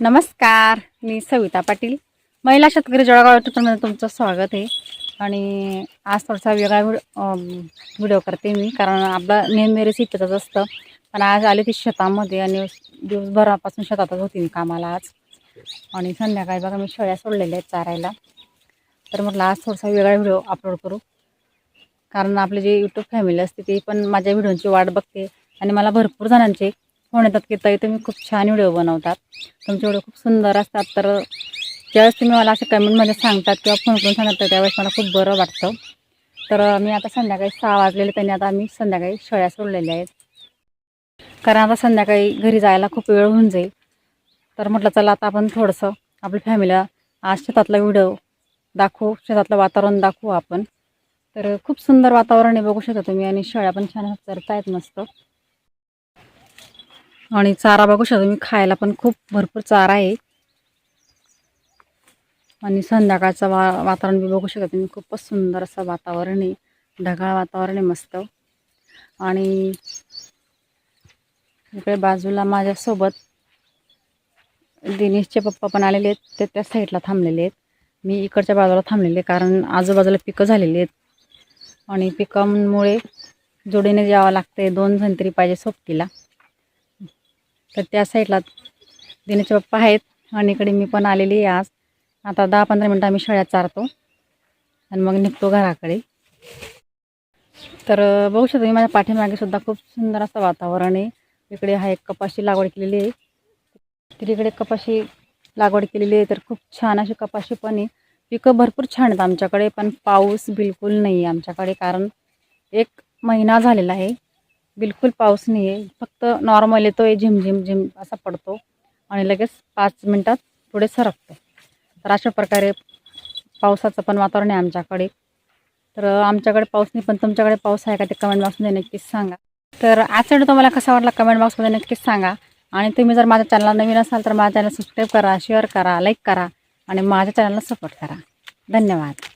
नमस्कार मी सविता पाटील. महिला शेतकरी जळगाव युट्यूबमध्ये तुमचं स्वागत आहे. आणि आज थोडासा वेगळा व्हिडिओ व्हिडिओ करते मी कारण आपला नेहमी रेसिपीचाच असतं. पण आज आले ती शेतामध्ये आणि दिवसभरापासून शेतातच होती मी कामाला आज. आणि संध्याकाळी बघा मी शेळ्या सोडलेल्या आहेत चारायला. तर म्हटलं आज थोडासा वेगळा व्हिडिओ अपलोड करू. कारण आपली जी यूट्यूब फॅमिली असते ती पण माझ्या व्हिडिओची वाट बघते. आणि मला भरपूर जणांचे फोन येतात की ताई तुम्ही खूप छान व्हिडिओ बनवतात. तुमचे व्हिडिओ खूप सुंदर असतात. तर ज्यावेळेस तुम्ही मला असे कमेंटमध्ये सांगतात किंवा फोन करून सांगतात त्यावेळेस मला खूप बरं वाटतं. तर मी आता संध्याकाळी सहा वाजलेले त्यांनी आता आम्ही संध्याकाळी शेळ्या सोडलेल्या आहेत. कारण आता संध्याकाळी घरी जायला खूप वेळ होऊन जाईल. तर म्हटलं चला आता आपण थोडंसं आपल्या फॅमिलीला आज शेतातला व्हिडिओ दाखवू शेतातलं वातावरण दाखवू आपण. तर खूप सुंदर वातावरण आहे बघू शकता तुम्ही. आणि शेळ्या पण छान चरतायत मस्त. आणि चारा बघू शकता तुम्ही खायला पण खूप भरपूर चारा आहे. आणि संध्याकाळचं वा वातावरण बी बघू शकता तुम्ही खूपच सुंदर असं वातावरण आहे. ढगाळ वातावरण आहे मस्त. आणि इकडे बाजूला माझ्यासोबत दिनेशचे पप्पा पण आलेले आहेत ते त्या साईडला थांबलेले आहेत. मी इकडच्या बाजूला थांबलेले कारण आजूबाजूला पिकं झालेली आहेत. आणि पिकांमुळे जोडीने जावं लागते दोन जण तरी पाहिजे सोबतीला. तर त्या साईडला दिनेचे पप्पा आहेत. आणि इकडे मी पण आलेली आहे आज. आता दहा पंधरा मिनटं आम्ही शेळ्या चारतो. आणि मग निघतो घराकडे. तर बघू शकता मी माझ्या पाठीमागे सुद्धा खूप सुंदर असं वातावरण आहे. इकडे हा एक कपाशी लागवड केलेली आहे. तिकडे कपाशी लागवड केलेली आहे. तर खूप छान अशी कपाशी पण आहे. पिकं भरपूर छान आहेत आमच्याकडे पण पाऊस बिलकुल नाही आहे आमच्याकडे. कारण एक महिना झालेला आहे. बिलकुल पाऊस नाही आहे फक्त नॉर्मल येतो आहे झिमझिम झिम असा पडतो. आणि लगेच पाच मिनटात पुढे सरकतो. तर अशा प्रकारे पावसाचं पण वातावरण आहे आमच्याकडे. तर आमच्याकडे पाऊस नाही पण तुमच्याकडे पाऊस आहे का ते कमेंट बॉक्समध्ये नक्कीच सांगा. तर आजचा व्हिडिओ तुम्हाला कसा वाटला कमेंट बॉक्समध्ये नक्कीच सांगा. आणि तुम्ही जर माझ्या चॅनलला नवीन असाल तर माझ्या चॅनल सबस्क्राईब करा शेअर करा लाईक करा आणि माझ्या चॅनलला सपोर्ट करा. धन्यवाद.